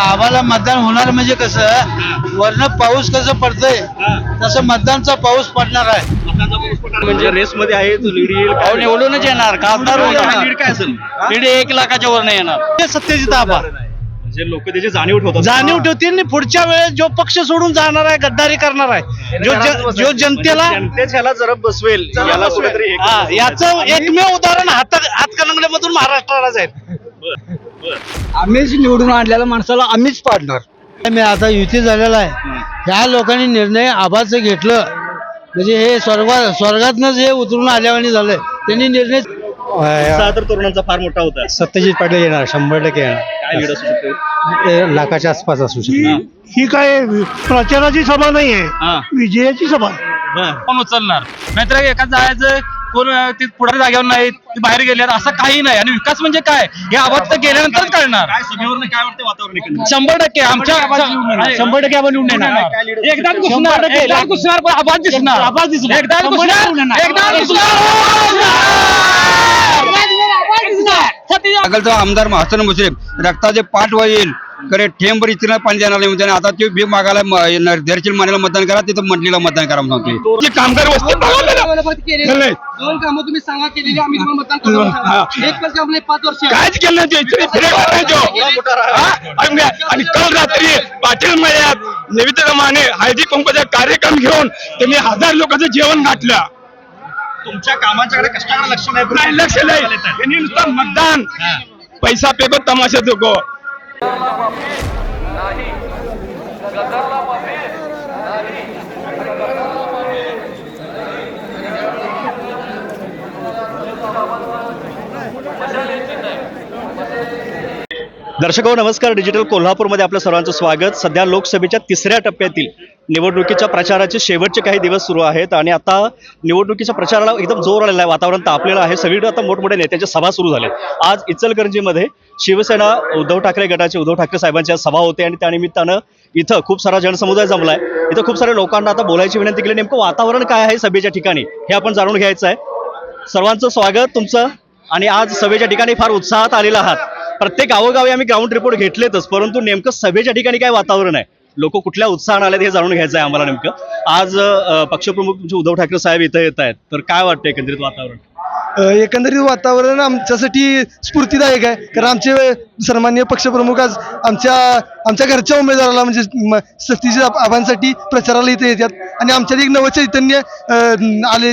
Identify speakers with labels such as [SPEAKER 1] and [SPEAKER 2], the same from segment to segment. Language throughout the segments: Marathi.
[SPEAKER 1] आम्हाला मतदान होणार म्हणजे कसं? वरनं पाऊस कसं पडतंय? तसं मतदानचा पाऊस पडणार आहे.
[SPEAKER 2] म्हणजे रेस मध्ये आहे तो लीड येईल
[SPEAKER 3] अहो, निवडूनच येणार. खासदार
[SPEAKER 2] लीड काय असेल?
[SPEAKER 3] लीड एक लाखाच्या वर येणार.
[SPEAKER 1] ते सत्तेची आबा
[SPEAKER 2] म्हणजे लोक त्याची जाणीव ठेवतात.
[SPEAKER 1] जाणीव ठेवतील आणि पुढच्या वेळेस जो पक्ष सोडून जाणार आहे गद्दारी करणार आहे जो ज- जो जनतेला
[SPEAKER 2] म्हणजे ह्याला जरा बसवेल. याला कुठेतरी हे
[SPEAKER 1] हा. याचं एकमेव उदाहरण हात हातकणंगलेमधून महाराष्ट्रालाच आहे.
[SPEAKER 4] आम्हीच निवडून आणलेल्या माणसाला आम्हीच पाडणार.
[SPEAKER 1] मी आता युती झालेला आहे. ह्या लोकांनी निर्णय आबाचं घेतलं. म्हणजे हे स्वर्गा स्वर्गातनंच हे उतरून आल्यावानी झालंय. त्यांनी निर्णय
[SPEAKER 2] तर तरुणांचा फार मोठा होता.
[SPEAKER 1] सत्यजित पाटील येणार शंभर टक्के येणार.
[SPEAKER 2] काय लीड असू शकते?
[SPEAKER 1] लाखाच्या आसपास असू शकतो.
[SPEAKER 4] ही. काय प्रचाराची सभा नाही आहे
[SPEAKER 2] हा.
[SPEAKER 4] विजयाची सभा.
[SPEAKER 3] कोण उचलणार? नाहीतर एका जायचं कोण ते पुढे जागेवर नाही ते बाहेर गेले असं काही नाही. आणि विकास म्हणजे काय? हे आवाज तर गेल्यानंतरच कळणार.
[SPEAKER 2] काय सभेवर काय वाटतं वातावरण एकंदरीत?
[SPEAKER 3] शंभर टक्के आमच्या शंभर टक्के आपण निवडून येणार. एकदा घुसणार एकदा घुसणार पण आवाज दिसणार. आवाज दिसणार. एकदा घुसणार एकदा घुसणार.
[SPEAKER 4] सगळचा आमदार महासन मुश्रीफ रक्ताचे पाठ वळील करे ठेंबर इथं पाणी देणार नाही म्हणते आता ते भीक मागायला म- धैर्यशील मानेला मतदान करा तिथं मंडळीला मतदान करा म्हणून
[SPEAKER 5] जे कामगार वस्ती नाही.
[SPEAKER 6] दोन कामं तुम्ही सांगा केलेली आम्ही तुम्हाला मतदान करतो सांगा. एक पण काम नाही पाच वर्ष
[SPEAKER 5] काहीच केलं नाही ते. इथे फिरायला नाही तो. हा? आणि काल रात्री पाटील मळ्यात निविता माने हळदी कुंकूचा कार्यक्रम घेऊन त्यांनी हजार लोकांचं जेवण घातलं.
[SPEAKER 2] तुमच्या कामाच्याकडे कष्टाकडे लक्ष नाही?
[SPEAKER 5] नाही लक्ष नाही. त्यांनी नुसतं मतदान. पैसा पेको तमाशा देखो
[SPEAKER 2] दर्शको हो, नमस्कार. डिजिटल कोल्हापूरमध्ये आपलं सर्वांचं स्वागत. सध्या लोकसभेच्या तिसऱ्या टप्प्यातील निवडणुकीच्या प्रचाराचे शेवटचे काही दिवस सुरू आहेत आणि आता निवडणुकीच्या प्रचाराला एकदम जोर आलेला आहे. वातावरण तापलेलं आहे. सगळीकडे आता मोठमोठ्या नेत्यांच्या सभा सुरू झाल्या आज इचलकरंजीमध्ये शिवसेना उद्धव ठाकरे गटाचे उद्धव ठाकरे साहेबांच्या सभा होते आणि त्यानिमित्तानं इथं खूप सारा जनसमुदाय जमलाय. इथं खूप साऱ्या लोकांना आता बोलायची विनंती केली. नेमकं वातावरण काय आहे सभेच्या ठिकाणी? हे आपण जाणून घ्यायचं आहे. सर्वांचं स्वागत तुमचं. आणि आज सभेच्या ठिकाणी फार उत्साहात आलेला आहात. प्रत्येक गावोगावी आम्ही ग्राउंड रिपोर्ट घेतलेतच परंतु नेमकं सभेच्या ठिकाणी काय वातावरण आहे? लोक कुठल्या उत्साहानं आलेत हे जाणून घ्यायचं आहे आम्हाला नेमकं. आज पक्षप्रमुख तुमचे उद्धव ठाकरे साहेब इथं येत आहेत. तर काय वाटतं एकंदरीत वातावरण?
[SPEAKER 7] एकंदरीत वातावरण आमच्यासाठी स्फूर्तीदायक आहे. कारण आमचे सन्मान्य पक्षप्रमुख आज आमच्या आमच्या घरच्या उमेदवाराला म्हणजे म- सक्तीच्या आब- आव्हानासाठी प्रचाराला इथे येतात. आणि आमच्यात एक नवं चैतन्य आले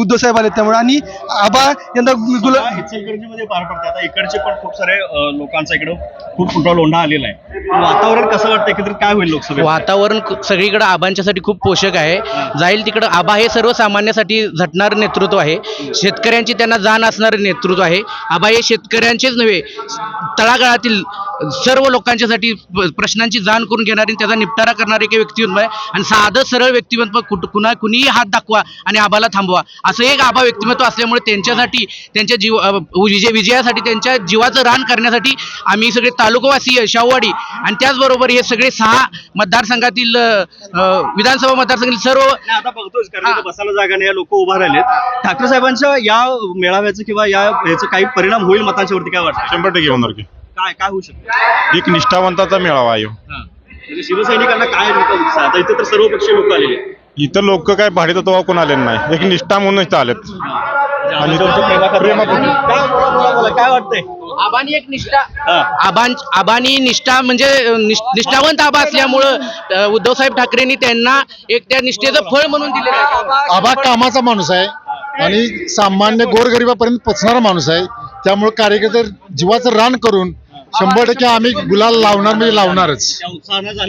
[SPEAKER 7] उद्धव साहेब आले त्यामुळे. आणि आबा यंदा गुला
[SPEAKER 2] इचलकरंजीमध्ये पार पडते आता इकडचे पण खूप सारे लोकांचा इकडं खूप मोठा लोंढा आलेला आहे. वातावरण कसं वाटतं एकंदरीत काय होईल लोकसभेत?
[SPEAKER 8] वातावरण सगळीकडे आबांच्यासाठी खूप पोषक आहे. जाईल तिकडं आबा हे सर्वसामान्यासाठी झटणारं नेतृत्व आहे. शेतकऱ्यांची त्यांना जाण असणारं नेतृत्व आहे. आबा हे शेतकऱ्यांचेच नव्हे तळागाळातील सर्व लोकांच्यासाठी प्रश्नांची जाण करून घेणारी त्याचा निपटारा करणारे एक व्यक्तिमत्व आहे आणि साधं सरळ व्यक्तिमत्व कुठ कुणा कुणीही हात दाखवा आणि आबाला थांबवा. असं एक आबा व्यक्तिमत्व असल्यामुळे त्यांच्यासाठी त्यांच्या जीव विजय विजयासाठी त्यांच्या जीवाचं रान करण्यासाठी आम्ही सगळे तालुकावासी शाहूवाडी. आणि त्याचबरोबर हे सगळे सहा मतदारसंघातील विधानसभा मतदारसंघातील सर्व
[SPEAKER 2] आता बघतोय कारण बसायला जागा नाही लोक उभा राहिलेत. ठाकरे साहेबांच्या या मेळाव्याचं किंवा या याचा काही परिणाम होईल मतांच्यावरती काय वाटतं?
[SPEAKER 9] शंभर टक्के होणार की.
[SPEAKER 2] काय काय होऊ शकतं?
[SPEAKER 9] एक निष्ठावंताचा मेळावा आहे. ह्यो.
[SPEAKER 2] म्हणजे शिवसैनिकांना काय उत्साह? आता इथे तर सर्व पक्षीय लोक आलेले आहेत.
[SPEAKER 9] इथं लोक काय भाडे तत्वा कोण आलेले नाही. एक निष्ठा म्हणून इथं आलेत.
[SPEAKER 2] आणि प्रेमाखातर-
[SPEAKER 9] प्रेमाखातर.
[SPEAKER 2] काय बोला, बोला, बोला, काय वाटतंय?
[SPEAKER 8] आबानी एक निष्ठा
[SPEAKER 2] हा.
[SPEAKER 8] आबां आबानी निष्ठा म्हणजे अ, निष्ठ- निष्ठावंत आबा असल्यामुळं अ, उद्धवसाहेब ठाकरेंनी त्यांना एक त्या निष्ठेचं फळ म्हणून दिलेलं आहे.
[SPEAKER 7] आबा कामाचा माणूस आहे आणि सामान्य गोरगरिबापर्यंत पोचणारा माणूस आहे. त्यामुळे कार्यकर्ते जीवाचं रान करून शंभर टक्के आम्ही गुलाल लावणार म्हणजे लावणारच.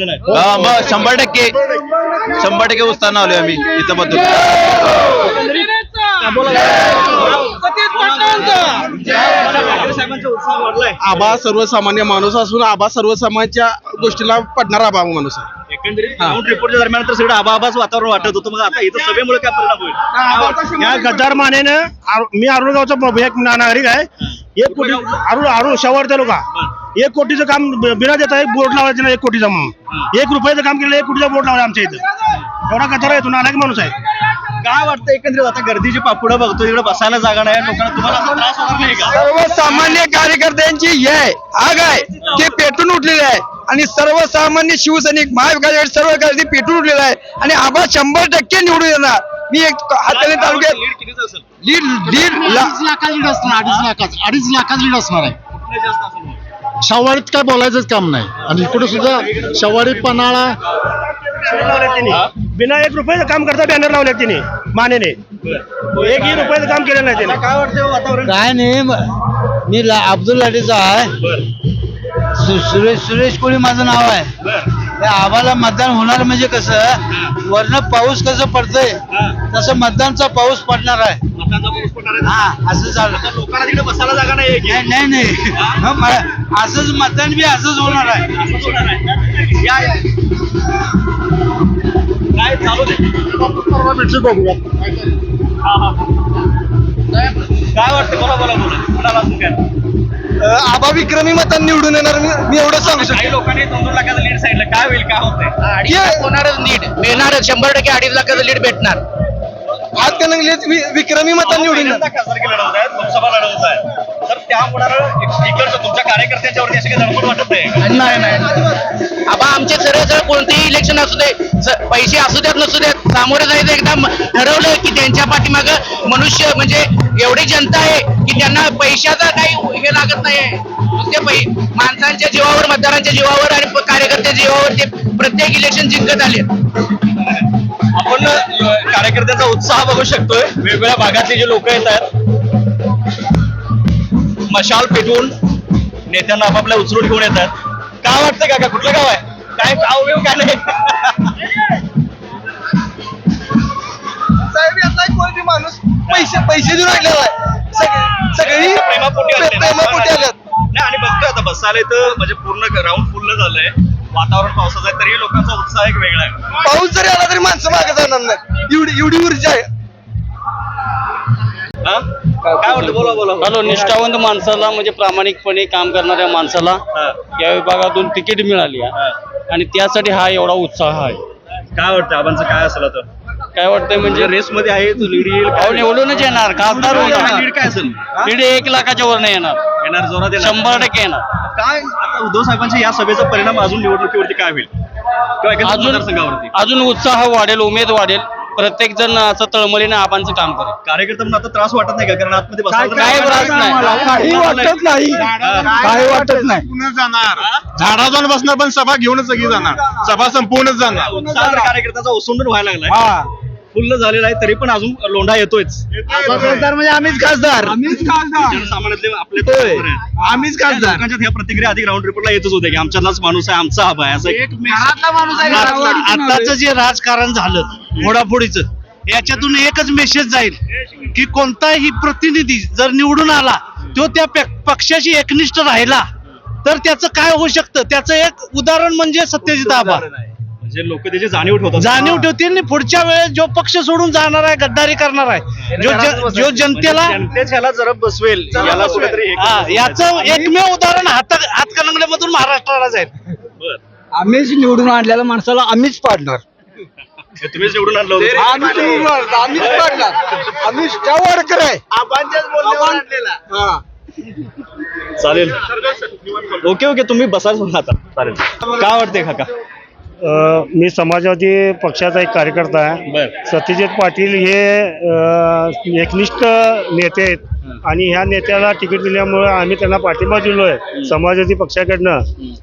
[SPEAKER 2] आहे.
[SPEAKER 4] मग शंभर टक्के शंभर टक्के उत्साह आलोय आम्ही इथं मधून
[SPEAKER 2] वाढलाय.
[SPEAKER 6] आबा सर्वसामान्य माणूस असून आबा सर्वसामान्याच्या गोष्टीला पडणारा आबा माणूस आहे.
[SPEAKER 2] एकंदरीत ग्राउंड रिपोर्टच्या दरम्यान तर सगळं आबाबाच वातावरण वाटत होतं. मग आता इथं सभेमुळे काय परिणाम होईल?
[SPEAKER 4] या गद्दार मानेनं मी अरुणगावचा एक ना- नागरिक आहे. एक कोटी अरुण अरुण शहर तालुका. एक कोटीचं काम बिना देता एक बोर्ड लावायचं ना एक कोटीचा म्हणून एक रुपयाचं काम केलं एक कोटीचा बोर्ड लावायचं आमच्या इथं. एवढा गद्दार आहे तो नालायक माणूस आहे.
[SPEAKER 2] काय वाटतं एकंदरीत? आता गर्दीची पापुडं बघतो इकडे बसायला जागा नाही लोकांना तुम्हाला असा त्रास होणार नाही का?
[SPEAKER 10] सर्वसामान्य कार्यकर्त्यांची ही आहे आग आहे ते पेटून उठलेले आहे. आणि सर्वसामान्य शिवसैनिक महाविकास सर्व गर्दी पेटून उठलेला आहे. आणि आबा शंभर टक्के निवडून येणार. मी एक हाताने तालुक्यात
[SPEAKER 2] लीड कितीच असेल?
[SPEAKER 10] लीड लीड ला-
[SPEAKER 11] लाखात लीड असणार अडीच अडीच लाखात लीड असणार आहे.
[SPEAKER 2] कुठले जास्त असेल मग?
[SPEAKER 11] शवाडीत काय बोलायचंच काम नाही. आणि इकडे सुद्धा शवाडी पन्हाळा.
[SPEAKER 12] बिना एक रुपयाचं काम करता बॅनर लावले त्यांनी मानेने. एकही रुपयाचं काम केलं नाही
[SPEAKER 2] आता काय वाटतं हो वातावरण?
[SPEAKER 1] काय नाही म- मी ला- अब्दुल लाडीचा आहे. सु- सुरेश सुरेश कोळी माझं नाव आहे. त्या आम्हाला मतदान होणार म्हणजे कसं वरनं पाऊस कसं पडतंय तसं मतदानचा पाऊस पडणार आहे. हा असं चाललं
[SPEAKER 2] आता लोकांना तिकडे बसायला जागा नाही आहे की?
[SPEAKER 1] नाही नाही हं, असंच मतदान बी असंच होणार आहे.
[SPEAKER 2] असंच होणार आहे. या या. काय चालू दे हा, हा. काय वाटतं? बोला बोला
[SPEAKER 13] आबा विक्रमी मतांनी निवडून येणार. मी मी एवढं सांगू शकतो.
[SPEAKER 2] काही लोकांनी दोन दोन लाखाचं लीड सांगितलं. काय होईल काय होतंय?
[SPEAKER 8] अडीच लाख होणारच लीड मिळणारच शंभर टक्के अडीच लाखाचं लीड भेटणार.
[SPEAKER 13] हात कणंगलेत वि- विक्रमी मतांनी निवडून
[SPEAKER 2] खासदारकी लढवत आहेत लोकसभा लढवत आहेत. तर त्या होणारं इकडचं तुमच्या अशी काही वाटत नाही?
[SPEAKER 8] नाही नाही. आबा आमचे सरळ सरळ कोणतेही इलेक्शन असू दे पैसे असू देत नसू देत सामोरे जायचं एकदा म- ठरवलं की त्यांच्या पाठीमाग मनुष्य म्हणजे एवढी जनता आहे की त्यांना पैशाचा काही हे लागत नाही नुसते पै माणसांच्या जीवावर मतदारांच्या जीवावर आणि कार्यकर्त्याच्या जीवावर ते प्रत्येक इलेक्शन जिंकत आले
[SPEAKER 2] आपण कार्यकर्त्यांचा उत्साह बघू शकतोय. वेगवेगळ्या भागातले जे लोक येत आहेत. मशाल पेटवून नेत्यांना आपापल्या उचलून घेऊन येत आहेत. काय वाटतं काका? कुठलं गाव आहे? काय गाव बिव काय नाही?
[SPEAKER 13] साहेब यातला कोणती माणूस पैसे पैसे देऊन राहिलेला आहे. सगळी सगळी
[SPEAKER 2] प्रेमापोटी
[SPEAKER 13] प्रेमापोटी आल्यात.
[SPEAKER 2] नाही आणि बघतोय आता बसायला तर म्हणजे पूर्ण ग्राउंड फुल्ल झालंय. वातावरण पावसाचं आहे तरी लोकांचा उत्साह एक वेगळा आहे
[SPEAKER 13] पाऊस जरी आला तरी माणसं मागे जाणार नाही एवढी एवढी ऊर्जा आहे
[SPEAKER 2] हा? काय वाटतं बोला बोला बोला.
[SPEAKER 14] हॅलो निष्ठावंत माणसाला म्हणजे प्रामाणिकपणे काम करणाऱ्या माणसाला
[SPEAKER 2] हा.
[SPEAKER 14] या विभागातून तिकीट मिळाली आहे.
[SPEAKER 2] हा.
[SPEAKER 14] आणि त्यासाठी हा एवढा उत्साह आहे
[SPEAKER 2] काय वाटतं आबांचं काय असेल आता
[SPEAKER 14] काय वाटतंय म्हणजे?
[SPEAKER 2] रेस मध्ये आहे तो लीड येईल
[SPEAKER 14] अहो, निवडूनच येणार खासदार होणार.
[SPEAKER 2] लीड काय असेल?
[SPEAKER 14] दीड एक लाखाच्या वर नाही येणार.
[SPEAKER 2] येणार जोरात येणार.
[SPEAKER 14] शंभर टक्के येणार.
[SPEAKER 2] काय आता उद्धव साहेबांच्या या सभेचा परिणाम अजून निवडणुकीवरती काय होईल? किंवा
[SPEAKER 14] अजून
[SPEAKER 2] मतदारसंघावरती?
[SPEAKER 14] अजून उत्साह वाढेल उमेद वाढेल. प्रत्येक जण असं तळमळीने आबांचं काम करेल.
[SPEAKER 2] कार्यकर्ता म्हणून आता त्रास वाटत नाही का? कारण आतमध्ये बसायला
[SPEAKER 14] काय त्रास नाही.
[SPEAKER 13] काही वाटत नाही. काही वाटत नाही.
[SPEAKER 5] पूर्ण जाणार. झाडा जाऊन बसणार पण सभा घेऊनच सगळी जाणार. सभा संपूर्णच जाणार.
[SPEAKER 2] उत्साह तर कार्यकर्त्याचा ओसंडून व्हायला लागलाय. फुल्ल झालेला आहे तरी पण अजून लोंढा येतोयच.
[SPEAKER 13] खासदार म्हणजे आम्हीच खासदार. आम्हीच खासदार.
[SPEAKER 2] जनसामान्यातले आपले आहे.
[SPEAKER 13] आम्हीच खासदार.
[SPEAKER 2] लोकांच्या ह्या प्रतिक्रिया आधी ग्राउंड रिपोर्टला येतच होते की आमच्यातलाच माणूस आहे आमचा हवा आहे असं एक
[SPEAKER 1] आताच जे राजकारण झालं फोडाफोडीचं याच्यातून एकच मेसेज जाईल की कोणताही प्रतिनिधी जर निवडून आला तो त्या पे- पक्षाशी एकनिष्ठ राहिला तर त्याचं काय होऊ शकतं? त्याचं एक उदाहरण म्हणजे सत्यजित आबा
[SPEAKER 2] म्हणजे लोक त्याची जाणीव ठेवतात
[SPEAKER 1] जाणीव ठेवतील आणि पुढच्या वेळेस जो पक्ष सोडून जाणार आहे गद्दारी करणार आहे जो ज- जो जनतेला
[SPEAKER 2] जनतेच ह्याला जरा बसवेल. याला कुठेतरी हे
[SPEAKER 1] याचं एकमेव उदाहरण हात हातकणंगलेमधून महाराष्ट्राला जाईल
[SPEAKER 2] बरं.
[SPEAKER 13] आम्हीच निवडून आणलेल्या माणसाला आम्हीच पाडणार.
[SPEAKER 2] तुम्हीच निवडून आणलं होतं.
[SPEAKER 13] आम्हीच निवडून आणणार, आम्हीच पाडणार. आम्ही स्टावरकर आहे.
[SPEAKER 2] चालेल. ओके ओके तुम्ही बसाच आता. चालेल. काय वाटते काका?
[SPEAKER 12] मी समाजवादी पक्षाचा एक कार्यकर्ता आहे. सत्यजित पाटील हे एकनिष्ठ नेते आहेत. आणि ह्या नेत्याला तिकीट दिल्यामुळे आम्ही त्यांना पाठिंबा दिलोय समाजवादी पक्षाकडनं.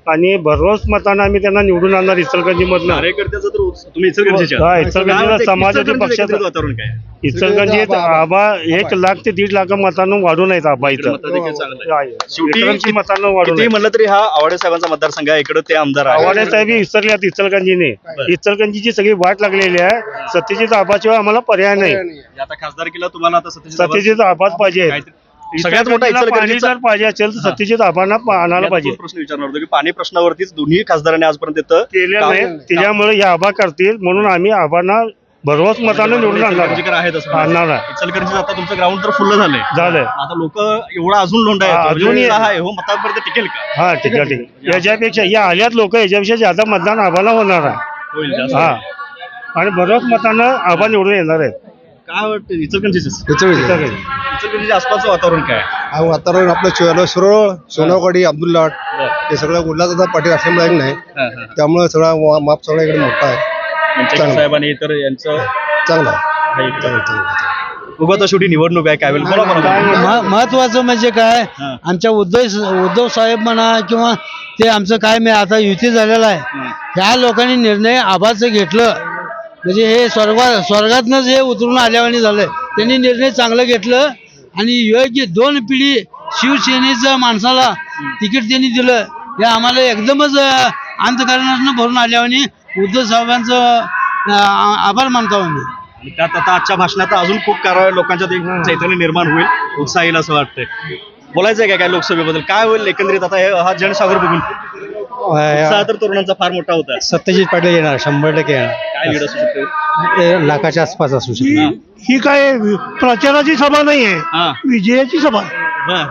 [SPEAKER 12] आणि भररोस मतानं आम्ही त्यांना निवडून आणणार इचलकरंजी मधनं
[SPEAKER 2] कार्यकर्त्याचं तर उत्स- तुम्ही इचलकरंजीचे
[SPEAKER 12] हा,
[SPEAKER 2] काय वाटतं?
[SPEAKER 12] समाजवादी पक्षाचं-
[SPEAKER 2] आहे?
[SPEAKER 12] इचलकरंजीत आबा एक लाख ते दीड लाख मतांना वाढून आहेत आबा इथं.
[SPEAKER 2] आहे.
[SPEAKER 12] आहे.
[SPEAKER 2] शेवटी
[SPEAKER 12] मतांना वाढून.
[SPEAKER 2] म्हणलं तरी हा आवाडे साहेबांचा मतदारसंघ आहे. इकडे ते आमदार आहे
[SPEAKER 12] आव्हाने साहेब हे विसरल्यात इचलकरंजीने. इचलकरंजीची सगळी वाट लागलेली आहे. सत्यजित आबाशिवाय आम्हाला पर्याय नाही.
[SPEAKER 2] आता खासदार केला तुम्हाला आता सत्यजित
[SPEAKER 12] आबाच पाहिजे.
[SPEAKER 2] सगळ्यात मोठा
[SPEAKER 12] पाणी
[SPEAKER 2] इचलकरंजीचा
[SPEAKER 12] जर पाहिजे असेल तर सत्यजित आबांना आणायला पाहिजे.
[SPEAKER 2] प्रश्न विचारणार होतो की पाणी प्रश्नावरतीच दोन्ही खासदारांनी आजपर्यंत काम-
[SPEAKER 12] नाही. त्याच्यामुळे हे आबा करतील. म्हणून आम्ही आबांना भरवस मतानं निवडून आणणार.
[SPEAKER 2] इचलकरंजीकर आहेत असं
[SPEAKER 12] आणणार. आहे.
[SPEAKER 2] इचलकरंजीचं आता तुमचं ग्राउंड तर फुल्ल झालंय.
[SPEAKER 12] झालंय.
[SPEAKER 2] आता लोक एवढा अजून लोंढा
[SPEAKER 12] हा,
[SPEAKER 2] येतो
[SPEAKER 12] अजून
[SPEAKER 2] अजून
[SPEAKER 12] ये-
[SPEAKER 2] आहे. हो मतापर्यंत टिकेल का?
[SPEAKER 12] हा ठीक आहे ठीक आहे. याच्यापेक्षा या आल्यात लोक याच्यापेक्षा जादा मतदान आबाला होणार आहे.
[SPEAKER 2] होईल जास्त.
[SPEAKER 12] हा. आणि बरोच मतानं आबा निवडून येणार आहेत.
[SPEAKER 2] काय वाटतं इचलकरंजीच
[SPEAKER 4] इचलकरंजी.
[SPEAKER 2] इचलकरंजीच्या आसपासचं वातावरण काय
[SPEAKER 4] हा वातावरण आपलं शिवाय शिरोळ सोनावाडी अब्दुल्लाट हे सगळं गुलादादा पाटील असल्यामुळे नाही. त्यामुळे सगळा वा- माप सगळा इकडे मोठा आहे. चांगलं.
[SPEAKER 2] साहेब आणि इतर यांचं
[SPEAKER 4] चांगला. आहे
[SPEAKER 2] आहे
[SPEAKER 4] चांगलं चांगलं
[SPEAKER 2] उगा तर शेवटी निवडणूक आहे काय बोला बोला
[SPEAKER 15] महत्वाचं म्हणजे काय?
[SPEAKER 2] हा.
[SPEAKER 15] आमच्या उद्धव उद्धव साहेब म्हणा किंवा ते आमचं काय मी आता युती झालेलं आहे. ह्या लोकांनी निर्णय आबाचं घेतलं. म्हणजे हे स्वर्गा स्वर्गातनंच हे उतरून आल्यावानी झालंय. त्यांनी निर्णय चांगलं घेतलं आणि योग्य दोन पिढी शिवसेनेचं माणसाला तिकीट त्यांनी दिलं. हे आम्हाला एकदमच अं, अंतकरणातनं भरून आल्यावानी उद्धव साहेबांचं आभार मानतो आम्ही.
[SPEAKER 2] आणि त्यात आता आजच्या भाषणात अजून खूप कार लोकांच्यात एक चैतन्य निर्माण होईल उत्साह येईल असं वाटतंय. बोलायचं आहे काय काय लोकसभेबद्दल? काय होईल एकंदरीत आता? हे हा जनसागर बघून. उत्साह तर तरुणांचा फार मोठा होता.
[SPEAKER 15] सत्यजित पाटील येणार शंभर टक्के येणार.
[SPEAKER 2] काय लीड असू शकतं?
[SPEAKER 15] लाखाच्या आसपास असू शकतो.
[SPEAKER 4] ही काय प्रचाराची सभा नाही आहे
[SPEAKER 2] हा.
[SPEAKER 4] विजयाची सभा.
[SPEAKER 2] बरं.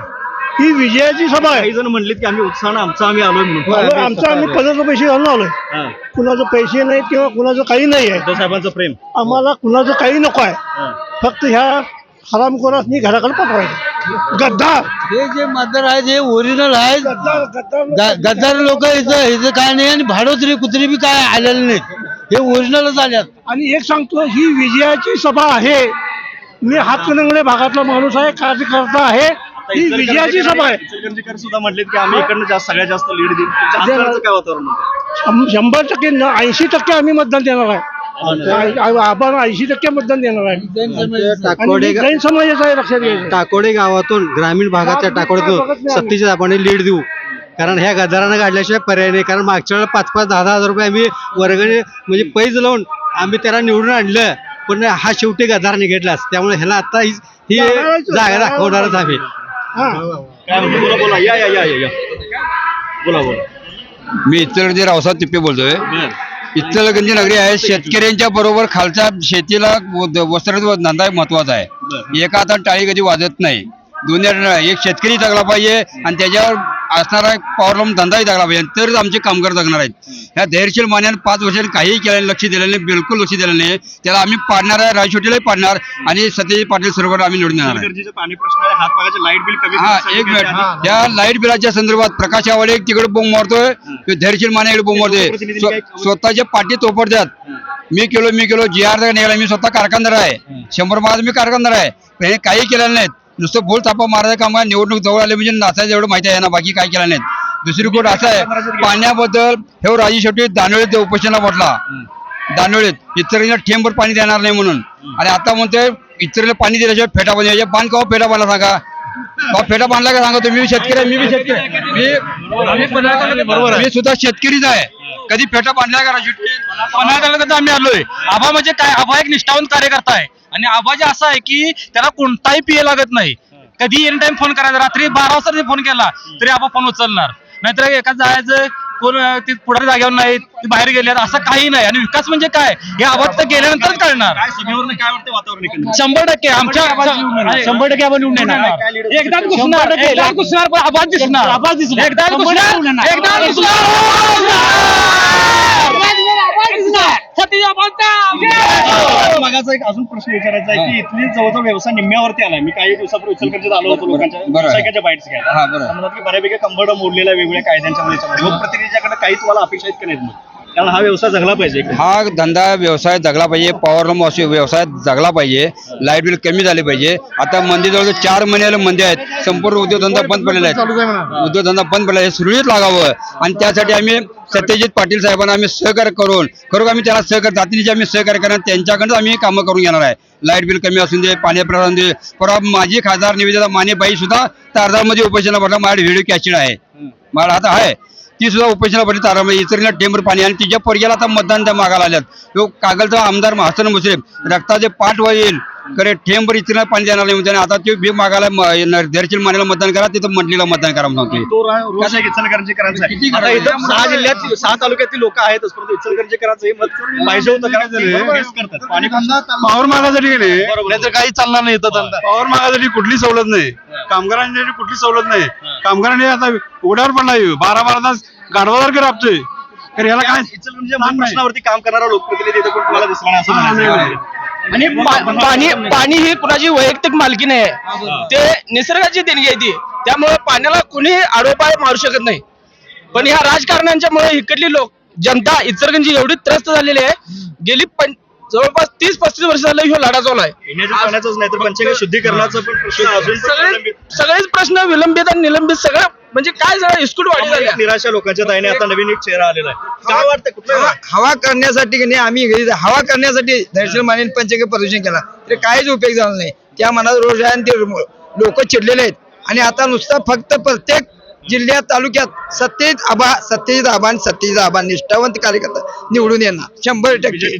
[SPEAKER 4] ही विजयाची सभा
[SPEAKER 2] काही जण म्हणलीत की आम्ही उत्साहानं आमचा आम्ही आलोय म्हणून.
[SPEAKER 4] आमचा आम्ही पदार्थ पैसे घालून आलोय.
[SPEAKER 2] हा.
[SPEAKER 4] कुणाचं पैसे नाही किंवा कुणाचं काही नाही आहे.
[SPEAKER 2] उद्धव साहेबांचं प्रेम.
[SPEAKER 4] आम्हाला कुणाचं काही नको आहे.
[SPEAKER 2] हा.
[SPEAKER 4] फक्त ह्या हरामखोरासनी घराकडे पाठवायचं. गद्दार.
[SPEAKER 15] हे जे मतदार आहेत हे ओरिजिनल आहेत.
[SPEAKER 4] गद्दार गद्दार
[SPEAKER 15] ग- गद्दार लोक इथं इथं काय नाही आणि भाडोत्री कुत्री बी काय आलेले नाहीत. हे ओरिजिनलच आल्यात.
[SPEAKER 4] आणि एक सांगतो ही विजयाची सभा आहे. मी हातकणंगले भागातला माणूस आहे कार्यकर्ता आहे. ही विजयाची सभा आहे.
[SPEAKER 2] इचलकरंजीकर सुद्धा म्हटलेत की आम्ही इकडनं जास्त सगळ्यात जास्त लीड देऊ. तुमच्या काय वातावरण?
[SPEAKER 4] शं- शंभर टक्के ऐंशी टक्के आम्ही मतदान देणार आहे. आपण ऐंशी टक्के मतदान देणार आहे. आणि मी जैन समाजाचा आहे लक्षात घ्यायचं
[SPEAKER 15] टाकोडे गावातून ग्रामीण भागाच्या टाकोड्यातून सत्तेच्या आपण लीड देऊ. कारण ह्या गदारानं काढल्याशिवाय पर्याय नाही. कारण मागच्या वेळेला पाच पाच दहा दहा हजार रुपये आम्ही वर्गणी म्हणजे पैज लावून आम्ही त्याला निवडून आणलं. पण हा शेवटी गदार निघडलाच त्यामुळे ह्याला आता ही ही जागा दाखवणारच आम्ही.
[SPEAKER 4] हा
[SPEAKER 2] काय म्हणतो? बोला बोला. या या या या या. बोला बोला.
[SPEAKER 10] मी इचलकरंजी रावसाहेब तिप्पे बोलतोय.
[SPEAKER 2] बरं.
[SPEAKER 10] नगरी आहे. शेतकऱ्यांच्या बरोबर खालच्या शेतीला वस्त्र धंदा महत्त्वाचा आहे. एका हातात टाळी कधी वाजत नाही. दोन्ही हाताने एक शेतकरी जगला पाहिजे आणि त्याच्यावर असणारा पॉवरलूम धंदाही जगला पाहिजे. तरच आमचे कामगार जगणार आहेत. ह्या धैर्यशील मान्याने पाच वर्षांनी काहीही केलं नाही, लक्ष दिलं नाही बिलकुल लक्ष दिलं नाही. त्याला आम्ही पाडणार आहे रायशोटीलाही पाडणार आणि सत्यजित पाटील सरोवर आम्ही निवडून येणार आहे.
[SPEAKER 2] इचलकरंजीचं पाणी प्रश्न आहे हात लाइट बिल कमी
[SPEAKER 10] हा एक मिनिट.
[SPEAKER 2] काहीतरी
[SPEAKER 10] या लाइट बिलाच्या संदर्भात प्रकाश आवाडे तिकडे बोंब मारतोय तो धैर्यशील माने इकडे बोंब मारतोय. स्व-
[SPEAKER 2] काय-
[SPEAKER 10] स्वतःचे पाठी तोपडतात मी केलो मी केलो जी आर निघाला मी स्वतः कारखानदार आहे. शंभर माझा मी कारखानदार आहे. पण हे काही केलेलं नाहीत. नुसतं बोल थापा मारायचं काम आहे निवडणूक जवळ आले म्हणजे नाचायचं एवढं माहिती आहे ना बाकी काय केलं नाहीत. दुसरी गोष्ट असं आहे पाण्याबद्दल हे राजी शेवटी दानोळीत उपोषणाला म्हटला दानोळीत. इतरांना ठेंबर पाणी देणार नाही म्हणून. आणि आता म्हणतोय इतरांना पाणी दिल्याशिवाय फेटा बांधला बांध कवा फेटा बांधला सांगा? फेटा बांधला का सांगा तुम्ही? शेतकरी आहे, मी बी शेतकरी. मी सुद्धा शेतकरीच आहे. कधी फेटा बांधला का राजू
[SPEAKER 3] पन्हाळ तालुक्यात आम्ही आलोय. आबा म्हणजे काय? आबा एक निष्ठावंत कार्यकर्ता आहे. आणि आबा जे असं आहे की त्याला कोणताही पिये लागत नाही. कधी एनी टाइम फोन करायचा रात्री बारा वाजता जरी फोन केला तरी आबा फोन उचलणार. नाहीतर एका जायचं कोण ते पुढारी जागेवर नाहीत ते बाहेर गेले असं काही नाही. आणि विकास म्हणजे काय? हे आबा तिथं गेल्यानंतरच कळणार? शंभर टक्के. आमच्या शंभर टक्के आपण निवडून येणार. एकदा घुसणार. एकदा घुसणार पण आवाज दिसणार. आवाज दिसणार. एकदा घुसणार. एकदा
[SPEAKER 2] मला मागाचा एक अजून प्रश्न विचारायचा आहे की इथली जवळजवळ व्यवसाय निम्म्यावरती आलाय. मी काही दिवसापूर्वी इचलकरंजीत आलो होतो लोकांच्या
[SPEAKER 10] बरोबर.
[SPEAKER 2] व्यावसायिकाच्या बाईट्स
[SPEAKER 10] हा,
[SPEAKER 2] घ्यायला म्हणतात की बऱ्यापैकी कंबड मोडलेल्या वेगवेगळ्या कायद्यांच्या मध्ये याच्यामध्ये. लोकप्रतिनिधीच्याकडे काही तुम्हाला अपेक्षा आहेत का नाहीत कारण हा व्यवसाय जगला पाहिजे.
[SPEAKER 10] हा धंदा व्यवसाय जगला पाहिजे. पॉवरलूम असे व्यवसाय जगला पाहिजे. लाइट बिल कमी झाले पाहिजे. आता मंदी जवळ चार महिन्याला मंदी आहेत. संपूर्ण उद्योगधंदा बंद पडलेला आहे. उद्योगधंदा बंद पडलेला आहे. सुरळीत लागावं. आणि त्यासाठी आम्ही सत्यजित पाटील साहेबांना आम्ही सहकार्य करून खरोखर आम्ही त्याला सहकार्य जातीने आम्ही सहकार्य करणार त्यांच्याकडेच आम्ही कामं करून घेणार आहे. लाइट बिल कमी असून दे पाणी प्रधान दे. परवा माझी खासदार निवेदिता मानेबाई सुद्धा तारदारमध्ये उपोषणाला पडला माझ्याकडे व्हिडिओ कॅचिड आहे. मला आता आहे. ती सुद्धा उपोषणाला पडली तारामध्ये इतरीला टेंबर पाणी. आणि तिच्या पोरग्याला आता मतदान त्या मागायला आल्यात तो कागलचा आमदार हसन मुश्रीफ. रक्ताचे पाठ वर येईल खरे ठेंबर देणार नाही म्हणते आणि आता ते बी मागायला धैर्यशील मानेला मतदान करा तिथं मंडलीला मतदान करा म्हणून.
[SPEAKER 2] आता इथं सहा जिल्ह्यात सहा तालुक्यातील लोक आहेतच परंतु इचलकरंजीकरांचं हे मत पाहिजे होतं का हेच करतात. पाणी
[SPEAKER 6] पावर मागासाठी गेले. नाहीतर काही चालणार नाही इथं धंदा. पावर मागासाठी कुठली सवलत नाही. कामगारांसाठी कुठली सवलत नाही. कामगारांनी आता उघड्यावर पडला. बारा बारा तास गाढवासारखं राबतोय. तर याला काय
[SPEAKER 2] इचलकरंजीच्या मूळ प्रश्नावरती काम करणारा लोकप्रतिनिधी इथं तुम्हाला नाही असं
[SPEAKER 10] आणि पा- पाणी पाणी ही कुणाची वैयक्तिक मालकी नाही. आहे ते निसर्गाची देणगी आहे ती. त्यामुळे पाण्याला कुणी आडोपाय मारू शकत नाही. पण ह्या राजकारण्यांच्यामुळे इकडली लोक जनता इचलकरंजी एवढी त्रस्त झालेली आहे. गेली पं जवळपास तीस पस्तीस वर्ष झालं ह्यो लढा चालू आहे
[SPEAKER 2] पिण्याच्या पाण्याचंच नाही तर पंचगंगा शुद्धीकरणाचा पण प्रश्न अजून पण
[SPEAKER 10] सगळे
[SPEAKER 2] प्रलंबित.
[SPEAKER 10] सगळेच प्रश्न विलंबित आणि निलंबित सगळं म्हणजे काय सगळं इस्कूट वाढी झाली
[SPEAKER 2] एक निराशा लोकांच्या दाईने आता नवीन एक चेहरा आलेला आहे. काय वाटतं कुठलं?
[SPEAKER 10] हवा हवा करण्यासाठी की नाही आम्ही हवा करण्यासाठी दर्शन माने पंचके प्रदूषण केला. तरी काहीच उपयोग झाला नाही. त्या मनात रोज आहे आणि ते लोक चिडलेले आहेत. आणि आता नुसतं फक्त प्रत्येक जिल्ह्यात तालुक्यात सत्यजित आबा सत्यजित आबा आणि सत्यजित आबा निष्ठावंत कार्यकर्ता निवडून येणार. शंभर टक्के.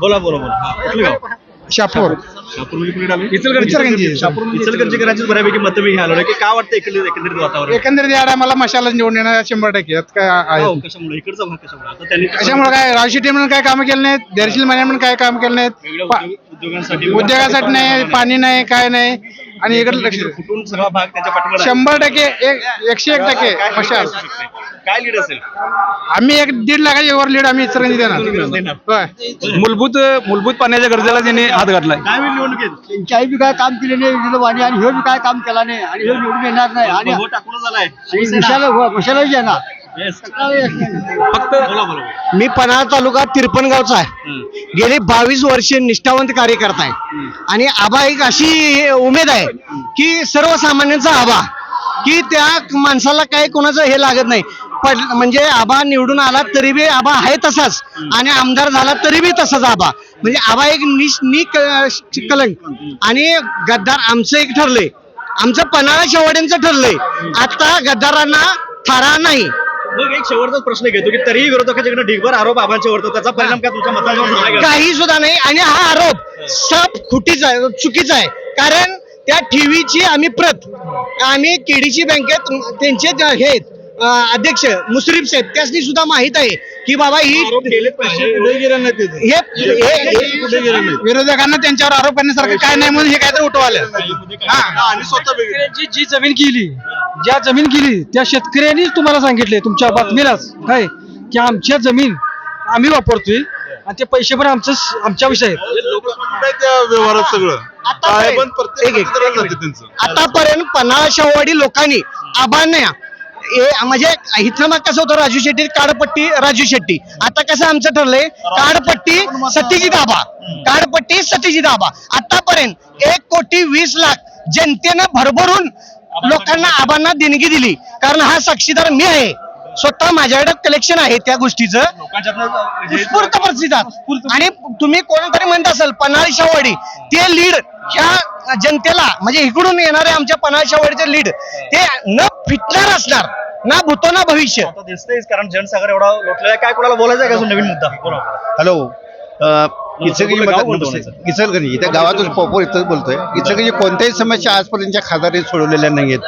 [SPEAKER 2] बोला बोला बोला. हा,
[SPEAKER 11] शापूर.
[SPEAKER 2] शापूर कुठे आलं?
[SPEAKER 11] इचलकरंजी.
[SPEAKER 2] शापूर इचलकरंजीकरांचीच बऱ्यापैकी मतं मी घ्यायला की काय वाटतं एकंदरीत एकंदरीत वातावरण?
[SPEAKER 11] एकंदरीत या टायमाला मशाला निवडून येणार शंभर टक्के. यात काय आहे?
[SPEAKER 2] हो, कशामुळे? इकडचा भाग कशामुळे? आता त्यांनी
[SPEAKER 11] कशामुळे काय? काय कामं केले नाहीत? दर्शील माने म्हणून काय काम केले नाहीत?
[SPEAKER 2] उद्योगासाठी
[SPEAKER 11] नाही पाणी नाही काय नाही. आणि इकडे लक्ष
[SPEAKER 2] फुटून सगळा भाग त्यांच्या पाठीमागे.
[SPEAKER 11] शंभर टक्के एक एकशे एक टक्के
[SPEAKER 2] काय
[SPEAKER 11] मशाल.
[SPEAKER 2] असू शकते? काय लीड असेल?
[SPEAKER 11] आम्ही एक दीड लाखाच्या वर लीड आम्ही इचलकरंजी देणार.
[SPEAKER 2] देणार.
[SPEAKER 11] होय.
[SPEAKER 6] मूलभूत मूलभूत पाण्याच्या गरजेला त्यांनी हात घातलाय.
[SPEAKER 2] काय होईल निवडणुकीत?
[SPEAKER 13] त्यांच्याही बी काय काम केले नाही विजय वाणी आणि ह्यो बी काय काम केला नाही आणि ह्यो निवडून येणार नाही आणि
[SPEAKER 2] भगवं टाकूनच आलाय
[SPEAKER 13] विशाल मशालाच येणार.
[SPEAKER 2] Yes. फक्त
[SPEAKER 13] मी पन्हाळ तालुका तिरपण गावचा आहे. गेली बावीस वर्ष निष्ठावंत कार्यकर्ता आहे. आणि आबा एक अशी उमेद आहे की सर्वसामान्यांचा आबा की त्या माणसाला काही कोणाचं हे लागत नाही. पण म्हणजे आबा निवडून आला तरी बी आबा आहे तसाच. आणि आमदार झाला तरी बी तसाच आबा. म्हणजे आबा एक निश नि कलंक आणि गद्दार आमचं एक ठरलंय. आमचं पन्हाळा शेवाड्यांचं ठरलंय. आता गद्दारांना थारा नाही.
[SPEAKER 2] मग एक शेवटचाच प्रश्न घेतो की तरीही विरोधकाच्याकडे ढिगभर आरोप आबांच्या वरतो. त्याचा परिणाम काय तुमच्या मतांवर का?
[SPEAKER 13] काही सुद्धा नाही. आणि हा आरोप सब खुटीचा आहे चुकीचा आहे. कारण त्या ठेवीची आम्ही प्रत आम्ही केडीची बँकेत त्यांचे जे हे आहेत, अध्यक्ष मुश्रीफ साहेब त्यासनी सुद्धा माहीत आहे की बाबा ही हे हे- हे-
[SPEAKER 11] विरोधकांना त्यांच्यावर आरोप करण्यासारखं काय नाही म्हणून हे काहीतरी उठवालं
[SPEAKER 6] आणि स्वतः
[SPEAKER 10] जी जी जमीन केली ज्या जमीन केली त्या शेतकऱ्यांनीच तुम्हाला सांगितले तुमच्या बातमीलाच. काय? की आमच्या जमीन आम्ही वापरतोय आणि ते पैसे पण आमचं आमच्या विषय आहेत.
[SPEAKER 6] त्या व्यवहारात सगळं?
[SPEAKER 13] आतापर्यंत पन्हाळा शाहवाडी लोकांनी आबांना हे म्हणजे इथं मग कसं होतं राजू शेट्टी काडपट्टी राजू शेट्टी. आता कसं आमचं ठरलंय काडपट्टी सतीजी आबा काडपट्टी सतीजी आबा आतापर्यंत एक कोटी वीस लाख जनतेनं भरभरून लोकांना आबांना देणगी दिली. कारण हा साक्षीदार मी आहे. स्वतः माझ्याकडे कलेक्शन आहे त्या गोष्टीचं. उत्स्फूर्त प्रतिसाद. आणि तुम्ही कोणतरी म्हणत असाल पन्हाळी शावडी. ते लीड ह्या जनतेला म्हणजे इकडून येणारे आमच्या पन्हाळी शावडीचे लीड ते न फिटणार असणार ना भूतो ना भविष्य.
[SPEAKER 2] कारण जनसागर एवढा लोटलेला. काय कोणाला बोलायचं का नवीन मुद्दा.
[SPEAKER 16] हॅलो. इचलकरंजी त्या गावातून पॉपर इथं बोलतोय. इचलकरंजी कोणत्याही समस्या आजपर्यंतच्या खासदारांनी सोडवलेल्या नाहीयेत.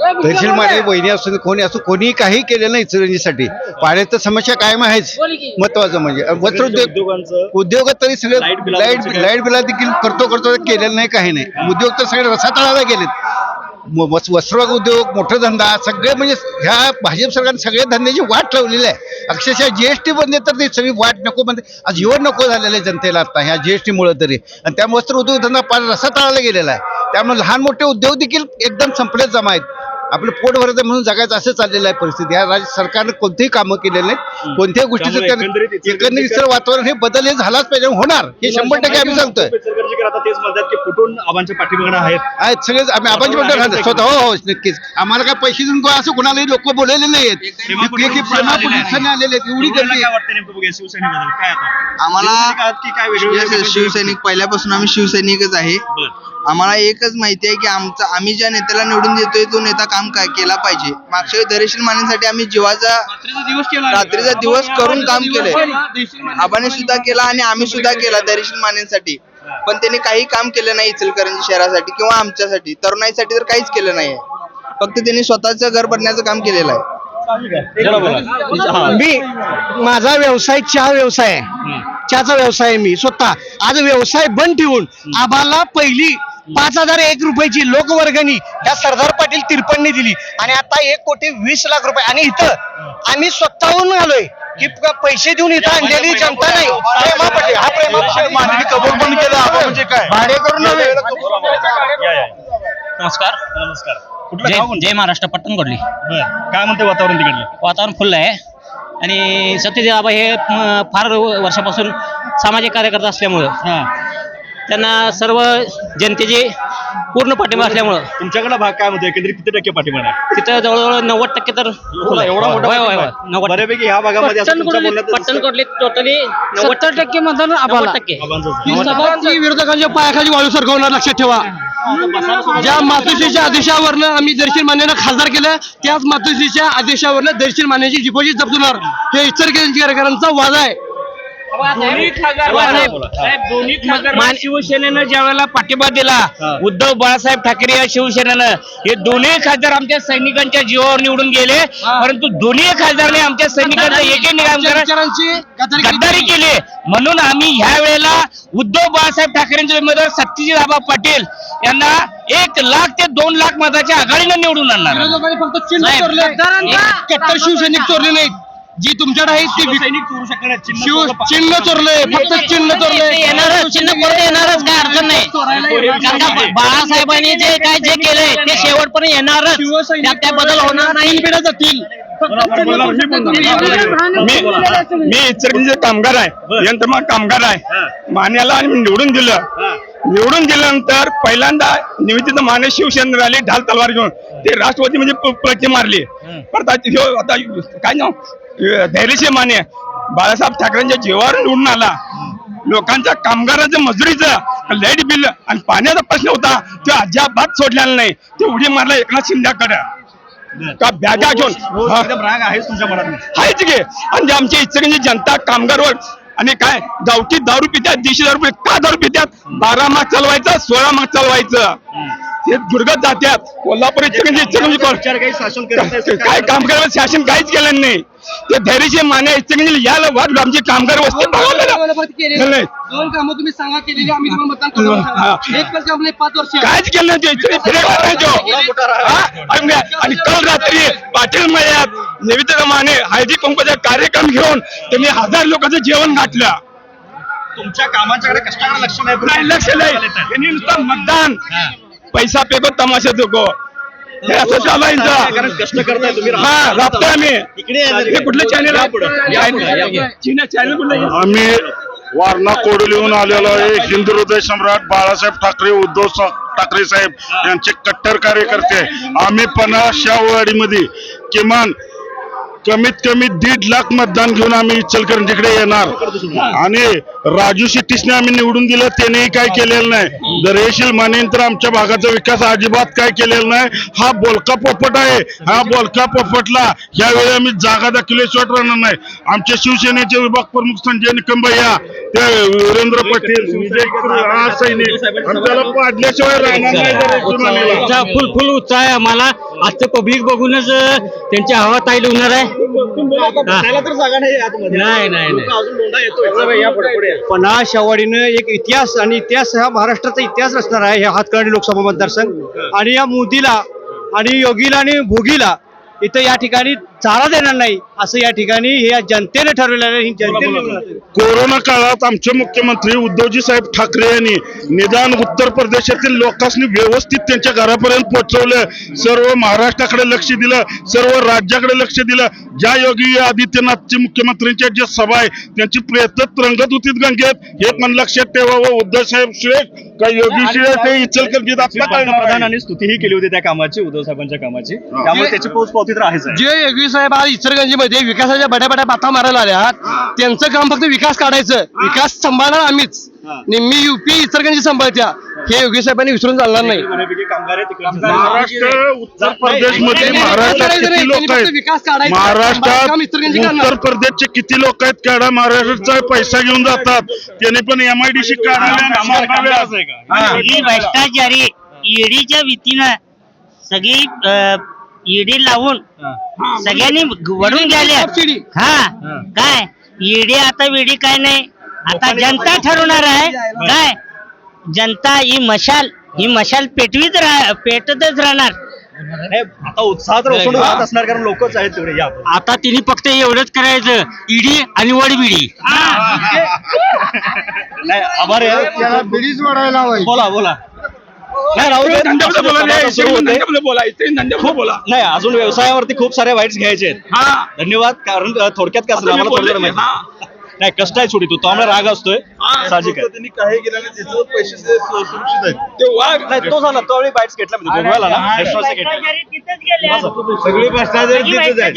[SPEAKER 16] तहसील मध्ये वहिनी असू कोणी असो कोणी काही केलेलं नाही इचलकरंजीसाठी पाण्याचं समस्या कायम आहेच. महत्वाचं म्हणजे. वस्त्रोद्योग
[SPEAKER 2] उद्योगांचं
[SPEAKER 16] उद्योग तरी सगळे
[SPEAKER 2] लाइट
[SPEAKER 16] लाइट बिला देखील करतो करतो केलेलं नाही काही नाही. उद्योग तर सगळे रसातळाला गेलेत. वस्त्र उद्योग मोठा धंदा सगळे म्हणजे ह्या भाजप सरकारने सगळ्या धंद्याची वाट लावलेली आहे. अक्षरशः जीएसटी बंद तर ती सगळी वाट नको म्हणजे आज जीवन नको झालेलं आहे जनतेला आता ह्या जीएसटीमुळे तरी. आणि त्या वस्त्र उद्योग धंदा पार रसातळाला गेलेला आहे. त्यामुळे लहान मोठे उद्योग देखील एकदम संपले जमा आहेत. आपलं पोट भरत म्हणून जगायचं असं चाललेलं आहे परिस्थिती. या राज्य सरकारने कोणतेही कामं केलेली नाहीत. कोणत्याही गोष्टीचं
[SPEAKER 2] एकंदरीत
[SPEAKER 16] सर वातावरण हे बदल हे झालाच पाहिजे होणार. हे शंभर टक्के आम्ही सांगतोय.
[SPEAKER 2] फुटून आबांच्या पाठीमागणं आहेत?
[SPEAKER 16] आहेत सगळेच आम्ही आपण म्हणतो राहतो स्वतः हो हो नक्कीच. आम्हाला काय पैसे देऊन कोण असं कोणालाही लोक बोललेले नाहीत की
[SPEAKER 2] आलेले आहेत.
[SPEAKER 16] एवढी गर्दी
[SPEAKER 17] आम्हाला
[SPEAKER 2] शिवसैनिक.
[SPEAKER 17] पहिल्यापासून आम्ही शिवसैनिकच आहे.
[SPEAKER 2] बरं.
[SPEAKER 17] आम्हाला एकच माहिती आहे की आमचा आम्ही ज्या नेत्याला निवडून देतोय तो नेता काम काय केला पाहिजे. मागच्या वेळी दरेशील मानेसाठी आम्ही जीवाचा रात्रीचा दिवस करून काम केलंय. आबाने सुद्धा केला आणि आम्ही सुद्धा केला दरेशील मानेसाठी. पण त्यांनी काही काम केलं नाही इचलकरंजी शहरासाठी किंवा आमच्यासाठी. तरुणाईसाठी तर काहीच केलं नाही फक्त त्यांनी स्वतःचं घर भरण्याचं काम केलेलं आहे.
[SPEAKER 13] मी माझा व्यवसाय चहा व्यवसाय आहे. चहाचा व्यवसाय आहे मी स्वतः. आज व्यवसाय बंद ठेवून आम्हाला पहिली पाच हजार एक रुपयाची लोकवर्गणी ह्या सरदार पाटील तिरपणनी दिली. आणि आता एक कोटी वीस लाख रुपये. आणि इथं आम्ही स्वतःहून आलोय की प- पैसे देऊन इथं आणलेली जनता नाही. प्रेमापटे हा प्रेमापटे
[SPEAKER 5] मानवी कबूल पण केलं म्हणजे काय?
[SPEAKER 13] भाडे करून नव्हे
[SPEAKER 18] नमस्कार.
[SPEAKER 2] नमस्कार. कुठलं गाव कोणतं?
[SPEAKER 18] जय महाराष्ट्र पट्टण
[SPEAKER 2] बरं. काय म्हणते वातावरण तिकडलं?
[SPEAKER 18] वातावरण फुल आहे. आणि सत्यजित आबा हे म, फार वर्षापासून सामाजिक कार्यकर्ता असल्यामुळं
[SPEAKER 2] हा.
[SPEAKER 18] त्यांना सर्व जनतेचे पूर्ण पाठिंबा असल्यामुळं.
[SPEAKER 2] तुमच्याकडला भाग काय म्हणतो एकंदरीत किती टक्के पाठिंबा आहे?
[SPEAKER 18] तिथं जवळजवळ नव्वद टक्के तर
[SPEAKER 2] एवढा एवढा मोठा
[SPEAKER 18] होय, होय,
[SPEAKER 2] पाठिंबा
[SPEAKER 18] होय.
[SPEAKER 2] आहे.
[SPEAKER 18] नव्वद
[SPEAKER 2] बऱ्यापैकी ह्या भागामध्ये असं तुमच्या बोलण्यात
[SPEAKER 18] पट्टण कोटले टोटली नव्वद टक्के. मतदान नव्वद टक्के.
[SPEAKER 4] विरोधकांच्या पायाखाली वाळू सरकवणार लक्षात ठेवा. ज्या मातोश्रीच्या आदेशावरनं आम्ही दर्शन मान्यानं खासदार केलं त्याच मातोश्रीच्या आदेशावरनं दर्शन मान्याची डिपॉझिट जप्त होणार. हे इचलकरंजीकरांचा वाद आहे.
[SPEAKER 18] शिवसेनेनं ज्या वेळेला पाठिंबा दिला उद्धव बाळासाहेब ठाकरे या शिवसेनेनं हे दोन्ही खासदार आमच्या सैनिकांच्या जीवावर निवडून गेले परंतु दोन्ही खासदारांनी आमच्या सैनिकांचं एके नियम गद्दारी केली. म्हणून आम्ही ह्या वेळेला उद्धव बाळासाहेब ठाकरेंचे उमेदवार सत्यजित आबा पाटील यांना एक लाख ते दोन लाख मताच्या आघाडीनं निवडून आणणार.
[SPEAKER 4] फक्त कट्टर शिवसैनिक चोरले नाहीत. जी तुमच्याकडे आहेत. ते शिव
[SPEAKER 2] चोरलं
[SPEAKER 4] चिन्ह चोरले फक्त चिन्ह चोरले
[SPEAKER 18] येणारच चिन्ह परत येणारच काय अडचण नाही. कारण का बाळासाहेबांनी जे काय जे केलंय ते शेवटपर्यंत येणारच. त्यात काय बदल होणार नाही.
[SPEAKER 4] पिढ्या जातील.
[SPEAKER 5] मी मी कामगार आहे. यंत्रमाग कामगार आहे. मान्याला आणि मी निवडून दिलं. निवडून दिल्यानंतर पहिल्यांदा निवेदित माने शिवसेना आली ढाल तलवार घेऊन ते राष्ट्रवादी म्हणजे पळती मारली. परत आता काय नाव? अं, धैर्यशील माने बाळासाहेब ठाकरेंच्या जीवावर निवडून आला. लोकांच्या कामगाराचं मजुरीचं लाइट बिल आणि पाण्याचा प्रश्न होता तो अजिबात सोडलेला नाही. ते उडी मारला एकनाथ शिंद्याकडे का बॅगा घेऊन? हा.
[SPEAKER 2] एकदम राग आहेच तुमच्या मनात.
[SPEAKER 5] आहेच घे आणि आमच्या इचलकरंजी जनता कामगारवर आणि काय? गावठी दारू पित्यात दीडशे दारू पितात का दारू पित्यात? बारा माग चालवायचं सोळा माग चालवायचं. हे दुर्गत जात्यात कोल्हापूर.
[SPEAKER 2] नाही.
[SPEAKER 5] काय काम करायला शासन काहीच केलं नाही. ते धैर्यशील माने इचलकरंजी यायला वाट आमचे कामगार वस्ती.
[SPEAKER 4] दोन कामं तुम्ही सांगा केलेली आम्ही तुम्हाला मतदान करतो
[SPEAKER 5] हा.
[SPEAKER 4] सांगा. एक पण काम नाही पाच वर्ष
[SPEAKER 5] काहीच केलं नाही? आणि काल रात्री पाटील मयात निवेदित माने हळदी कुंकूचा कार्यक्रम घेऊन त्यांनी हजार लोकांचं जेवण घातलं.
[SPEAKER 2] तुमच्या कामाच्याकडे कष्टाकडे लक्ष नाही?
[SPEAKER 5] नाही लक्ष नाही. त्यांनी नुसतं मतदान. पैसा पेको तमाशा चुको हे असं चालायचं
[SPEAKER 2] कारण कष्ट करताय तुम्ही.
[SPEAKER 5] हा राबतोय आम्ही.
[SPEAKER 2] इकडे या जरा.
[SPEAKER 5] हे कुठलं चॅनल
[SPEAKER 2] या पुढं. या पुढं, या पुढं.
[SPEAKER 5] चॅनल कुठलं
[SPEAKER 11] आम्ही वारणा कोडोलीहून आलेलो आहे. हिंदू हृदय सम्राट बाळासाहेब ठाकरे उद्धव सा- ठाकरे साहेब यांचे कट्टर कार्यकर्ते. आहे. आम्ही पन्हाशावाडीमध्ये किमान कमीत कमी दीड लाख मतदान घेऊन आम्ही इचलकरंजीकडे येणार. आणि राजू शेट्टीसने आम्ही निवडून दिलं त्यानेही काय केलेलं नाही. दरेशील माने तर आमच्या भागाचा विकास अजिबात काय केलेला नाही. हा बोलका पोपट आहे. हा बोलका पोपटला यावेळी आम्ही जागा दाखवल्याशिवाय राहणार नाही. आमच्या शिवसेनेचे विभाग प्रमुख संजय निकंबय्या ते वीरेंद्र पाटील विजय हा सैनिक. त्याला पाडल्याशिवाय राहणार नाही
[SPEAKER 18] फुल फुल उत्साह आहे आम्हाला. आजचं पब्लिक बघूनच त्यांची हवा ताईल होणार आहे.
[SPEAKER 2] नाही आतमध्ये.
[SPEAKER 18] नाही, नाही, नाही.
[SPEAKER 2] लोकं अजून लोंढा येतोय चला बाई, या पुढे पुढे या.
[SPEAKER 1] पन्हाळ शेवाडीनं एक इतिहास आणि इतिहास हा महाराष्ट्राचा इतिहास रचणार आहे हे हातकर्णी लोकसभा मतदारसंघ आणि या मोदीला आणि योगीला आणि भोगीला इथं या ठिकाणी चारा देणार नाही असं या ठिकाणी हे या जनतेने ठरवलेलं आहे ही जनतेने
[SPEAKER 11] कोरोना काळात आमचे मुख्यमंत्री उद्धवजी साहेब ठाकरे यांनी निदान उत्तर प्रदेशातील लोकांनी व्यवस्थित त्यांच्या घरापर्यंत पोहोचवलं सर्व महाराष्ट्राकडे लक्ष दिलं सर्व राज्याकडे लक्ष दिलं. ज्या योगी आदित्यनाथचे मुख्यमंत्र्यांच्या ज्या सभा आहे त्यांची प्रयत्न रंगत होती गंगेत हे पण लक्षात ठेवावं. उद्धव साहेब शेख का योगी शेख हे इचलकरंजीत आपला.
[SPEAKER 2] पंतप्रधानांनी स्तुतीही केली होती त्या कामाची उद्धव साहेबांच्या कामाची. त्यामुळे त्याची पोचपावती तर आहेच. आहे
[SPEAKER 4] जे योगी साहेब आज इचलगंजीमध्ये विकासाच्या बड्या बड्या बाता मारायला आल्यात त्यांचं काम फक्त विकास काढायचं. विकास सांभाळणार आम्हीच. निम्मी युपी इचलगंजी सांभाळत्या. हे योगी साहेबांनी विसरून चालणार नाही.
[SPEAKER 11] महाराष्ट्र उत्तर
[SPEAKER 4] प्रदेशमध्ये
[SPEAKER 11] महाराष्ट्रात. उत्तर प्रदेशचे किती लोक आहेत काढा. महाराष्ट्राचा पैसा घेऊन जातात. त्याने पण एमआयडीसी काढायला
[SPEAKER 18] ही भ्रष्टाचारी ईडीच्या भीतीनं सगळी ईडी लावून सगळ्यांनी वडून गेले. हा. काय? ईडी आता विडी काय नाही. आता जनता ठरवणार आहे. काय? जनता ही मशाल. ही मशाल पेटवीत राह पेटतच राहणार.
[SPEAKER 2] आता उत्साह तर ओसंडून वाहत असणार कारण लोकच आहेत तेवढे. या.
[SPEAKER 18] आता तिने फक्त एवढंच करायचं. ईडी आणि वडबिडी.
[SPEAKER 2] नाही आभार बोला बोला. नाही राहू दे.
[SPEAKER 5] धंद्याबद्दल बोला
[SPEAKER 2] समाजात सुरू होते.
[SPEAKER 5] धंद्याबद्दल बोला इथे धंद्याबद्दल बोला.
[SPEAKER 2] नाही अजून व्यवसायावरती खूप सारे वाईट्स घ्यायचे आहेत.
[SPEAKER 5] हा.
[SPEAKER 2] धन्यवाद कारण अ, थोडक्यात काय
[SPEAKER 5] आता मी
[SPEAKER 2] आम्हाला थोडं
[SPEAKER 5] बोलले,
[SPEAKER 2] माहिती. नाही कष्ट आहे छोटी तू तो आम्हाला राग असतोय. साहजिक आहे.
[SPEAKER 6] त्यांनी काही केलं नाही त्याचं पैसे सुरक्षित आहेत.
[SPEAKER 5] ते वाघ.
[SPEAKER 2] नाही तो झाला तो वेळी बाईट्स घेतला म्हणजे गोंधळाला ना घेतले
[SPEAKER 6] सगळी भ्रष्टाचार तिथेच आहे